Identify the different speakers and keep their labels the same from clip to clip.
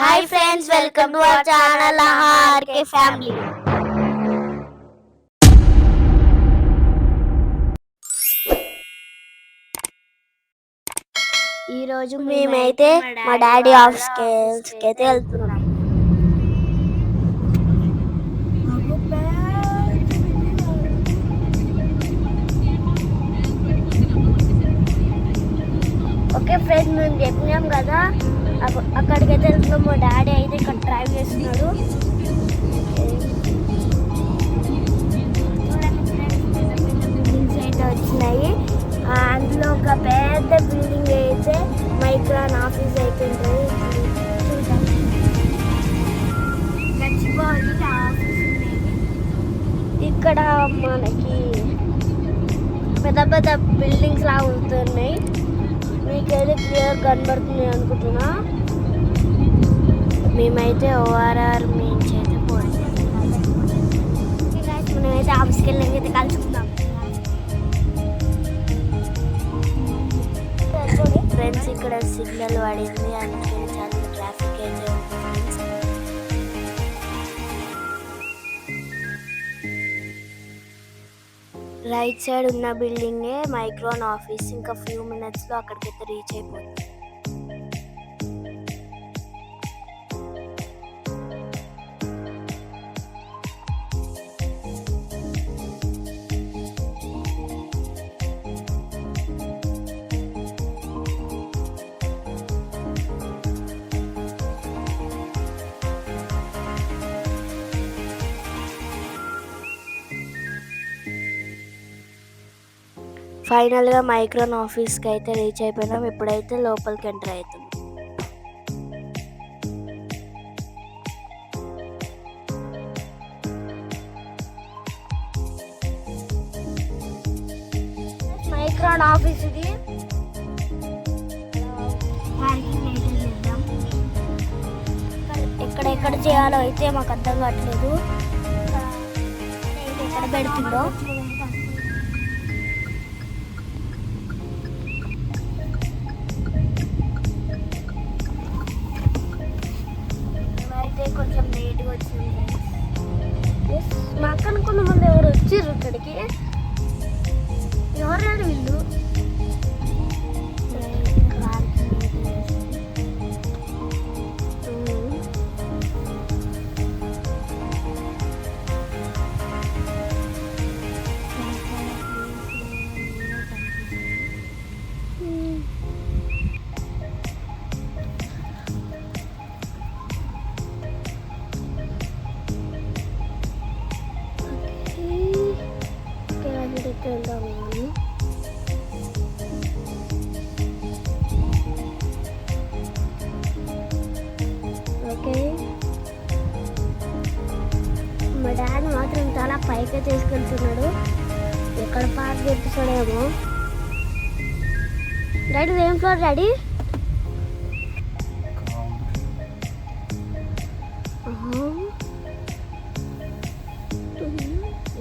Speaker 1: hi friends welcome to our channel RK family ఈరోజు మేమైతే మా డాడీ ఆఫీస్కి అయితే వెళ్తున్నాం ఓకే ఫ్రెండ్స్ మేము చెప్పినాం కదా అక్కడికి అయితే వెళ్తున్నాం మా డాడీ అయితే ఇక్కడ డ్రైవ్ చేస్తున్నాడు వచ్చినాయి అందులో ఒక పెద్ద బిల్డింగ్ అయితే మైక్రాన్ ఆఫీస్ అయితే ఉంటుంది ఇక్కడ మనకి పెద్ద పెద్ద బిల్డింగ్స్ ఉంటున్నాయి మీకైతే క్లియర్ కనబడుతుంది అనుకుంటున్నా మేమైతే ఓఆర్ఆర్ మేము అయితే పోయింది మనమైతే ఆఫీస్కి అయితే కలుసుకుందాం ఫ్రెండ్స్ ఇక్కడ సిగ్నల్ పడింది అందుకే చాలా ట్రాఫిక్ అయితే ఫ్రెండ్స్ రైట్ సైడ్ ఉన్న బిల్డింగే మైక్రోన్ ఆఫీస్ ఇంకా ఫ్యూ మినిట్స్లో అక్కడికైతే రీచ్ అయిపోతుంది ఫైనల్గా మైక్రోన్ ఆఫీస్కి అయితే రీచ్ అయిపోయినాం ఇప్పుడైతే లోపలికి ఎంటర్ అవుతుంది మైక్రోన్ ఆఫీస్కి ఎక్కడెక్కడ చేయాలో అయితే మాకు అర్థం కావట్లేదు ఎక్కడ పెడుతుందో dedicated ఓకే మా డాడీ మాత్రం చాలా పైకే తీసుకెళ్తున్నాడు ఎక్కడ పాట చేపిస్తాడేమో డాడీ ఏం ఫ్లోర్ డాడీ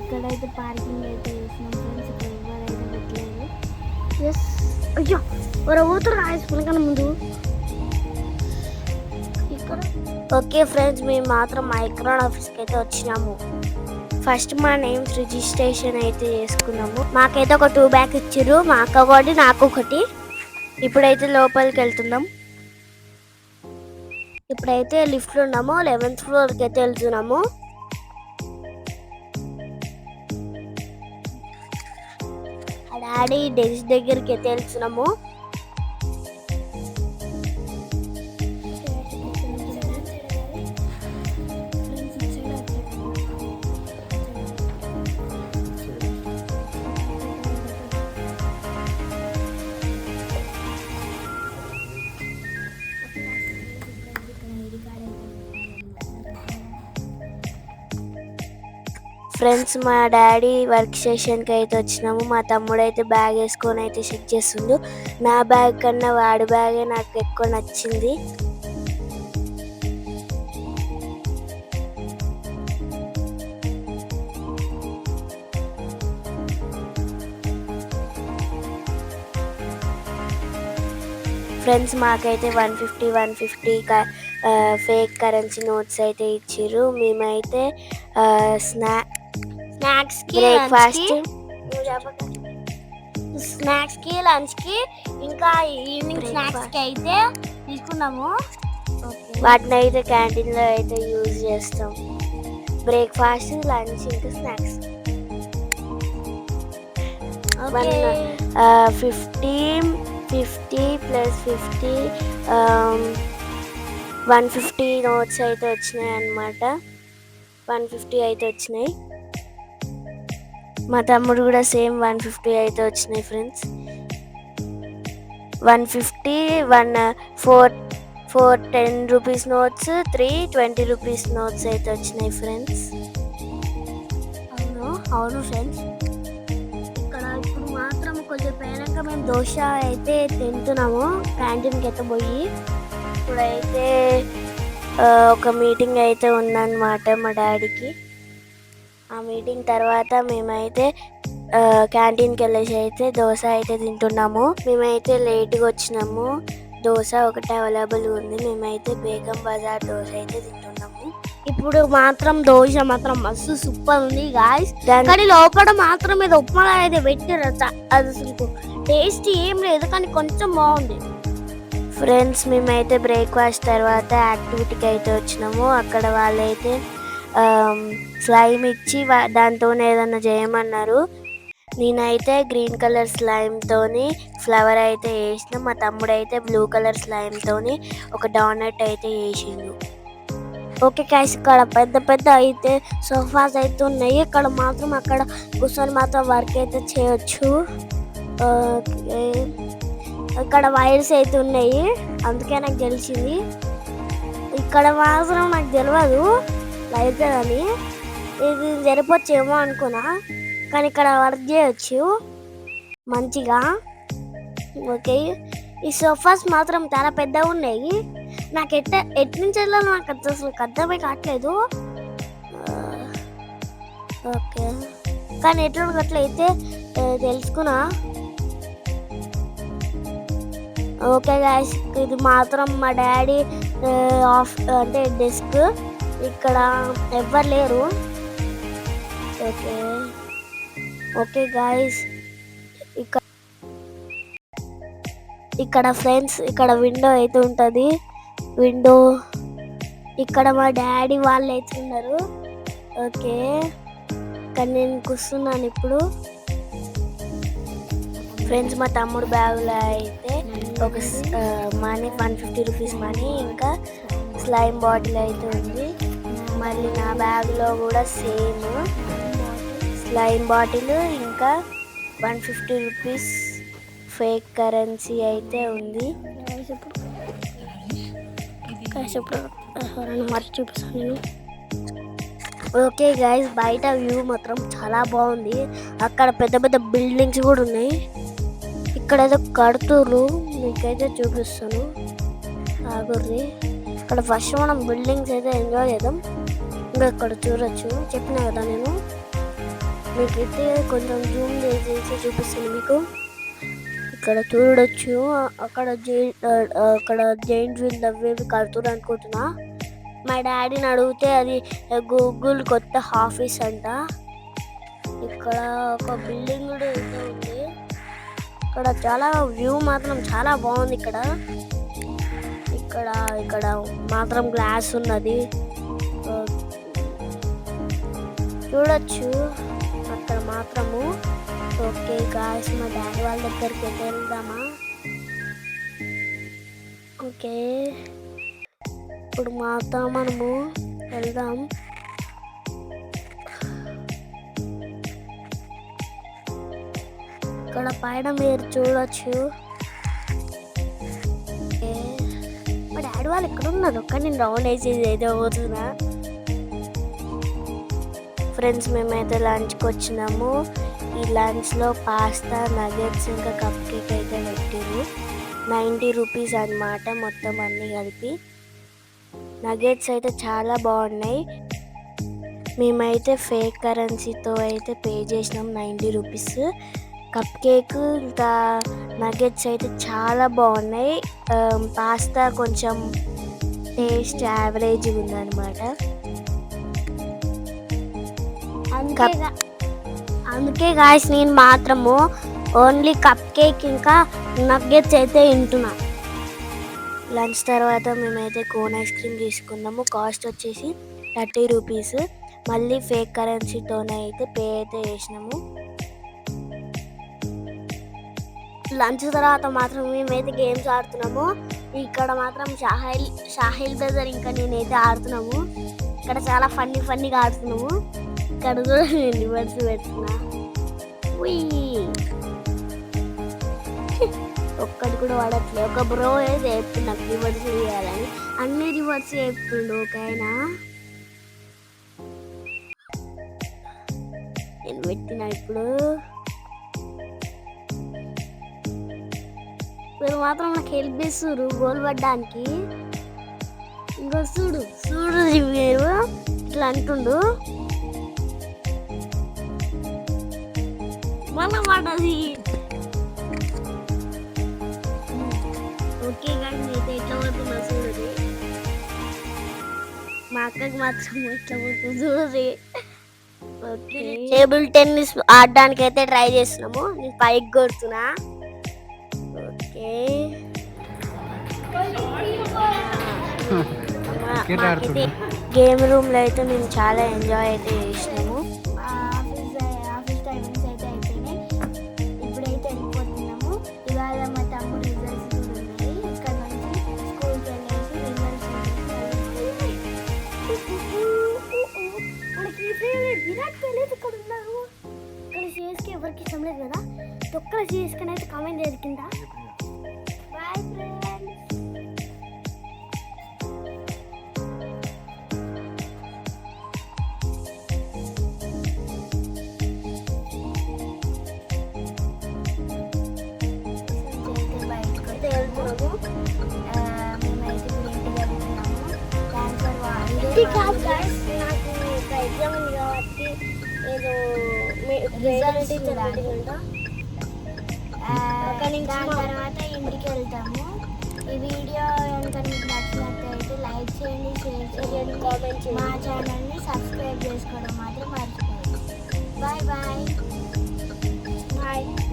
Speaker 1: ఇక్కడైతే పార్కింగ్ అయితే చేసినాం ఫ్రెండ్స్ ఇక్కడ ఎవరైతే పెట్టలేదు ఎస్ అయ్యో ఎవరు ఊతురు రాసుకున్న ముందు ఓకే ఫ్రెండ్స్ మేము మాత్రం మైక్రాన్ ఆఫీస్కి అయితే వచ్చినాము ఫస్ట్ మా నేమ్స్ రిజిస్ట్రేషన్ అయితే చేసుకున్నాము మాకైతే ఒక టూ బ్యాగ్ ఇచ్చారు మా అక్క ఒకటి నాకు ఒకటి ఇప్పుడైతే లోపలికి వెళ్తున్నాం ఇప్పుడైతే లిఫ్ట్లో ఉన్నాము లెవెన్త్ ఫ్లోర్కి అయితే వెళ్తున్నాము డాడీ డెస్క్ దగ్గరికి అయితే వెళ్తున్నాము ఫ్రెండ్స్ మా డాడీ వర్క్ స్టేషన్కి అయితే వచ్చినాము మా తమ్ముడు అయితే బ్యాగ్ వేసుకొని అయితే చెక్ చేస్తుండు నా బ్యాగ్ కన్నా వాడి బ్యాగే నాకు ఎక్కువ నచ్చింది ఫ్రెండ్స్ మాకైతే వన్ ఫిఫ్టీ వన్ ఫిఫ్టీ క ఫేక్ కరెన్సీ నోట్స్ అయితే ఇచ్చారు మేమైతే స్నా స్నాక్స్ కి బ్రేక్ఫాస్ట్ స్నాక్స్ కి లంచ్ కి ఇంకా ఈవినింగ్ స్నాక్స్ కి అయితే తీసుకున్నాము వాటిని అయితే క్యాంటీన్లో అయితే యూజ్ చేస్తాం బ్రేక్ఫాస్ట్ లంచ్ ఇంకా snacks fifty fifty plus fifty one fifty notes అయితే వచ్చినాయి అన్నమాట వన్ ఫిఫ్టీ అయితే వచ్చినాయి మా తమ్ముడు కూడా సేమ్ వన్ ఫిఫ్టీ అయితే వచ్చినాయి friends one fifty one four four ten rupees notes three twenty rupees notes అయితే వచ్చినాయి ఫ్రెండ్స్ అవును అవును ఫ్రెండ్స్ ఇక్కడ ఇప్పుడు మాత్రం కొంచెం పైనాక మేము దోశ అయితే తింటున్నాము క్యాంటీన్కి అయితే పోయి ఇప్పుడైతే ఒక మీటింగ్ అయితే ఉందన్నమాట మా డాడీకి ఆ మీటింగ్ తర్వాత మేమైతే క్యాంటీన్కి వెళ్ళేసి అయితే దోశ అయితే తింటున్నాము మేమైతే లేట్గా వచ్చినాము దోశ ఒకటి అవైలబుల్ ఉంది మేమైతే బేగం బజార్ దోశ అయితే తింటున్నాము ఇప్పుడు మాత్రం దోశ మాత్రం మస్తు సూపర్ ఉంది గాయస్ కానీ లోపల మాత్రం మీద ఉప్మా అయితే పెట్టారు అది అసలు టేస్ట్ ఏం లేదు కానీ కొంచెం బాగుంది ఫ్రెండ్స్ మేమైతే బ్రేక్ఫాస్ట్ తర్వాత యాక్టివిటీకి అయితే వచ్చినాము అక్కడ వాళ్ళైతే స్లైమ్ ఇచ్చి దాంతో ఏదన్నా చేయమన్నారు నేనైతే గ్రీన్ కలర్ స్లైమ్తోని ఫ్లవర్ అయితే వేసిన మా తమ్ముడు అయితే బ్లూ కలర్ స్లైమ్తోని ఒక డోనట్ అయితే వేసిండు ఓకే క్యాష్ ఇక్కడ పెద్ద పెద్ద అయితే సోఫాస్ అయితే ఉన్నాయి ఇక్కడ మాత్రం అక్కడ కూర్చొని మాత్రం వర్క్ అయితే చేయొచ్చు ఇక్కడ వైర్స్ అయితే ఉన్నాయి అందుకే నాకు తెలిసింది ఇక్కడ మాత్రం నాకు తెలియదు లైబ్రరీ అని ఇది జరిపొచ్చేమో అనుకున్నా కానీ ఇక్కడ వర్క్ చేయొచ్చు మంచిగా ఓకే ఈ సోఫాస్ మాత్రం చాలా పెద్దగా ఉన్నాయి నాకు ఎట్ట ఎట్ నుంచి వెళ్ళాలో నాకు అసలు అర్థమే కావట్లేదు ఓకే కానీ ఎట్లా అట్లయితే తెలుసుకున్నా ఓకే గాయస్ ఇది మాత్రం మా డాడీ ఆఫ్ అంటే డెస్క్ ఇక్కడ ఎవ్వరు లేరు ఓకే ఓకే గాయస్ ఇక్కడ ఇక్కడ ఫ్రెండ్స్ ఇక్కడ విండో అయితే ఉంటుంది విండో ఇక్కడ మా డాడీ వాళ్ళు అయితే ఉన్నారు ఓకే ఇక్కడ నేను కూర్చున్నాను ఇప్పుడు ఫ్రెండ్స్ మా తమ్ముడు బ్యాగులో అయితే ఒక money one fifty rupees money ఇంకా స్లైమ్ బాటిల్ అయితే ఉంది మళ్ళీ నా బ్యాగ్లో కూడా సేమ్ స్లైమ్ బాటిల్ ఇంకా one fifty rupees fake currency అయితే ఉంది ఓకే గైస్ బయట వ్యూ మాత్రం చాలా బాగుంది అక్కడ పెద్ద పెద్ద బిల్డింగ్స్ కూడా ఉన్నాయి ఇక్కడైతే కడుతురు మీకైతే చూపిస్తాను ఆగుర్రి ఇక్కడ ఫస్ట్ మనం బిల్డింగ్స్ అయితే ఎంజాయ్ చేద్దాం ఇంకా ఇక్కడ చూడొచ్చు చెప్పినా కదా నేను మీకైతే కొంచెం జూమ్ చేసి చూపిస్తాను మీకు ఇక్కడ చూడొచ్చు అక్కడ అక్కడ జైంట్ వీల్ అవేవి కడుతుంది అనుకుంటున్నా మా డాడీని అడిగితే అది గూగుల్ కొత్త ఆఫీస్ అంట ఇక్కడ ఒక బిల్డింగ్ కూడా ఉంది ఇక్కడ చాలా వ్యూ మాత్రం చాలా బాగుంది ఇక్కడ ఇక్కడ ఇక్కడ మాత్రం గ్లాస్ ఉన్నది చూడొచ్చు అక్కడ మాత్రము ఓకే గాయస్ మా డాడీ వాళ్ళ దగ్గరికి వెళ్దామా ఓకే ఇప్పుడు మాత్రం మనము వెళ్దాం ఇక్కడ పైన మీరు చూడొచ్చు డాడీ వాళ్ళు ఇక్కడ ఉన్నారు ఒక్క నేను రౌండ్ వేసేది ఏదో పోతున్నా ఫ్రెండ్స్ మేమైతే లంచ్కి వచ్చినాము ఈ లంచ్లో పాస్తా నగెట్స్ ఇంకా కప్ కేక్ అయితే పెట్టింది నైంటీ రూపీస్ అనమాట మొత్తం అన్నీ కలిపి నగెట్స్ అయితే చాలా బాగున్నాయి మేమైతే ఫేక్ కరెన్సీతో అయితే పే చేసినాం నైంటీ రూపీస్ కప్ కేక్ ఇంకా నగెట్స్ అయితే చాలా బాగున్నాయి పాస్తా కొంచెం టేస్ట్ యావరేజ్ ఉందనమాట అందుకే గాయస్ నేను మాత్రము ఓన్లీ కప్ కేక్ ఇంకా నగ్గెట్స్ అయితే తింటున్నా లంచ్ తర్వాత మేమైతే కోన్ ఐస్ క్రీమ్ తీసుకున్నాము కాస్ట్ వచ్చేసి థర్టీ రూపీస్ మళ్ళీ ఫేక్ కరెన్సీతోనే అయితే పే అయితే వేసినాము లంచ్ తర్వాత మాత్రం మేమైతే గేమ్స్ ఆడుతున్నాము ఇక్కడ మాత్రం షాహిల్ షాహిల్ బ్రదర్ ఇంకా నేనైతే ఆడుతున్నాము ఇక్కడ చాలా ఫన్నీ ఫన్నీగా ఆడుతున్నాము ఇక్కడ కూడా నేను రివర్స్ పెడుతున్నా ఒక్కటి కూడా వాడట్లే ఒక బ్రో అయితే చెప్పిండు నాకు రివర్స్ చేయాలని అన్ని రివర్స్ చెప్తుండు ఒక ఆయన నేను పెట్టిన ఇప్పుడు వీళ్ళు మాత్రం నాకు హెల్ప్ చేస్తున్నారు గోల్ పడ్డానికి ఇంకో చూడు చూడు మీరు ఇట్లా అంటుండు మళ్ళా పడ్డది ఓకే కానీ అయితే ఎట్లా పడుతున్నా చూడదు మా అక్కకి మాత్రం ఎట్లా పడుతుంది చూడదు టేబుల్ టెన్నిస్ ఆడడానికి అయితే ట్రై చేస్తున్నాము నేను పైకి కొడుతున్నా గేమ్ రూమ్ లో అయితే మేము చాలా ఎంజాయ్ అయితే చేసినాము రోజు నాకు ఒక ఎగ్జామ్ ఏదో రిజల్ట్ దాని తర్వాత ఇంటికి వెళ్తాము ఈ వీడియో ఎంత మీకు నచ్చినట్లయితే లైక్ చేయండి షేర్ చేయండి కామెంట్ చేయండి మా ఛానల్ని సబ్స్క్రైబ్ చేసుకోవడం మాత్రం మర్చిపోయింది బాయ్ బాయ్ బాయ్